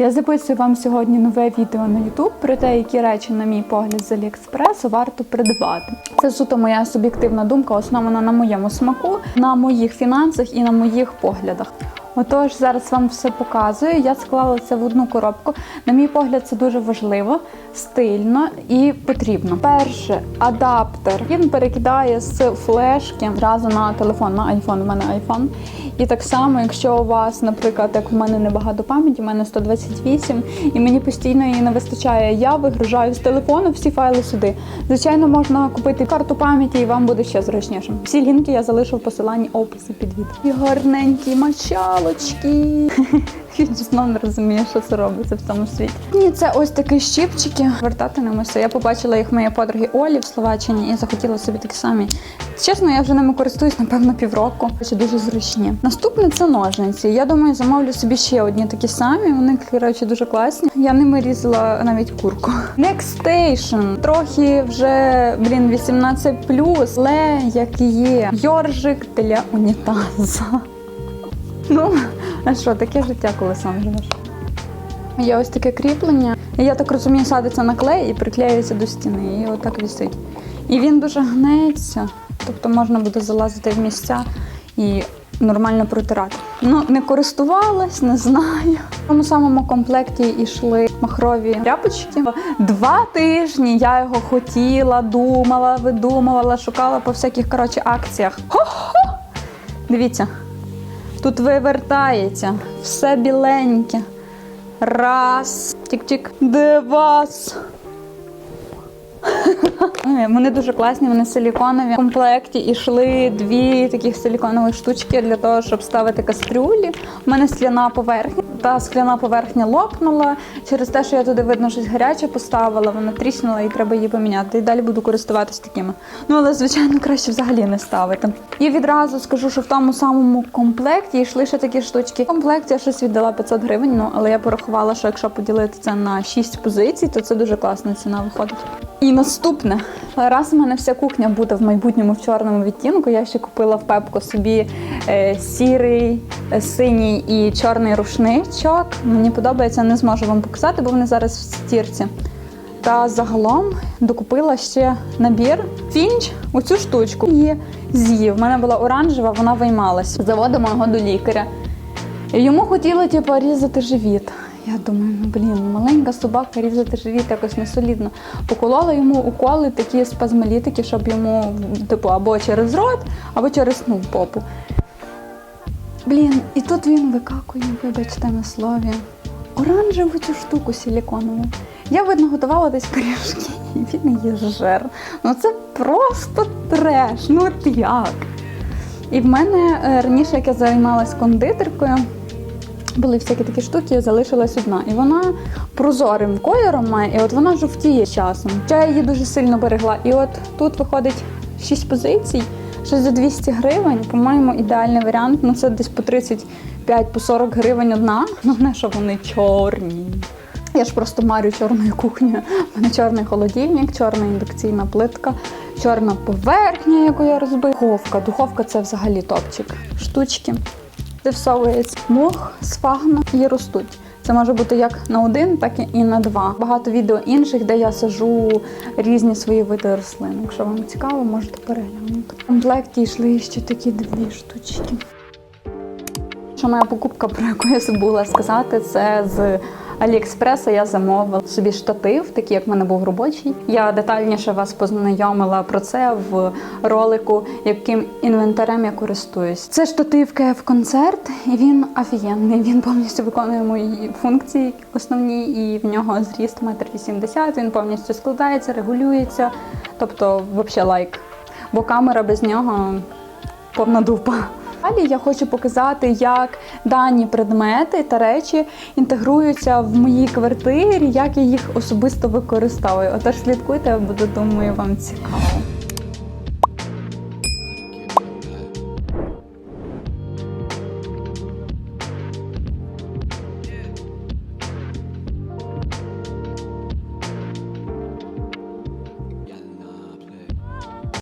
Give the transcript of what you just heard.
Я записую вам сьогодні нове відео на YouTube про те, які речі, на мій погляд, з Аліекспресу варто придбати. Це суто моя суб'єктивна думка, основана на моєму смаку, на моїх фінансах і на моїх поглядах. Отож, зараз вам все показую. Я склала це в одну коробку. На мій погляд, це дуже важливо, стильно і потрібно. Перше адаптер. Він перекидає з флешки одразу на телефон, на iPhone. У мене iPhone. І так само, якщо у вас, наприклад, як в мене небагато пам'яті, у мене 128, і мені постійно її не вистачає. Я вигружаю з телефону всі файли сюди. Звичайно, можна купити карту пам'яті, і вам буде ще зручніше. Всі лінки я залишу в посиланні описі під відео. І гарненькі мочалочки. Я дійсно не розумію, що це робиться в цьому світі. Ні, це ось такі щипчики. Вертати ними все. Я побачила їх в моєї подруги Олі в Словаччині і захотіла собі такі самі. Чесно, я вже ними користуюсь, напевно, півроку. Це дуже зручні. Наступне це ножниці. Я думаю, замовлю собі ще одні такі самі. Вони, коротше, дуже класні. Я ними різала навіть курку. Next Station. Трохи вже, блін, 18+, але як є. Йоржик для унітаза. Ну, а що, таке життя, коли сам живеш. Є ось таке кріплення. І Я так розумію, садиться на клей і приклеюється до стіни. І отак висить. І він дуже гнеться, тобто можна буде залазити в місця і нормально протирати. Ну, не користувалась, не знаю. В тому самому комплекті йшли махрові тряпочки. Два тижні я його хотіла, думала, видумувала, шукала по всяких коротше, акціях. Хо-хо! Дивіться. Тут вивертається все біленьке. Раз. Тік-тік. Де вас? Ой, Вони дуже класні, вони силіконові. В комплекті йшли дві таких силіконових штучки для того, щоб ставити кастрюлі. У мене скляна поверхня. Та скляна поверхня лопнула. Через те, що я туди видно щось гаряче поставила, вона тріснула і треба її поміняти. І далі буду користуватись такими. Ну але звичайно краще взагалі не ставити. І відразу скажу, що в тому самому комплекті йшли ще такі штучки. В комплекті я щось віддала 500 гривень. Ну але я порахувала, що якщо поділити це на 6 позицій, то це дуже класна ціна виходить. І наступне, раз у мене вся кухня буде в майбутньому в чорному відтінку, я ще купила в пепку собі е, сірий, е, синій і чорний рушничок. Мені подобається, не зможу вам показати, бо вони зараз в стірці. Та загалом докупила ще набір фінч, оцю штучку. Її з'їв. У мене була оранжева, вона виймалась. Заводимо його до лікаря. І йому хотіли типу, різати живіт. Я думаю, ну блін, маленька собака різати живіт якось не солідно. Поколола йому уколи такі спазмолітики, щоб йому, типу, або через рот, або через ну, попу. Блін, і тут він викакує, вибачте на слові, оранжеву цю штуку силіконову. Я, видно, готувала десь пиріжки, і він її жер. Ну це просто треш. Ну от як? І в мене е, раніше, як я займалась кондитеркою, були всякі такі штуки, залишилась одна. І вона прозорим кольором має, і от вона жовтіє часом. Я її дуже сильно берегла. І от тут виходить 6 позицій, щось за 200 гривень. По-моєму, ідеальний варіант. Ну це десь по 35 по 40 гривень одна. Ну не що вони чорні. Я ж просто марю чорною кухнею. У мене чорний холодильник, чорна індукційна плитка, чорна поверхня, яку я розбила. Духовка. Духовка це взагалі топчик. Штучки. Де всовується мох, сфагно і ростуть. Це може бути як на один, так і на два. Багато відео інших, де я сажу різні свої види рослин. Якщо вам цікаво, можете переглянути. В комплекті йшли ще такі дві штучки. Що моя покупка, про яку я забула сказати, це з Аліекспреса я замовила собі штатив, такий як в мене був робочий. Я детальніше вас познайомила про це в ролику, яким інвентарем я користуюсь. Це штатив КФ концерт, і він офігенний. Він повністю виконує мої функції основні, і в нього зріст 1,80 м. Він повністю складається, регулюється. Тобто, взагалі лайк. Бо камера без нього повна дупа. Далі я хочу показати, як дані предмети та речі інтегруються в моїй квартирі, як я їх особисто використовую. Отож слідкуйте, буде думаю, вам цікаво.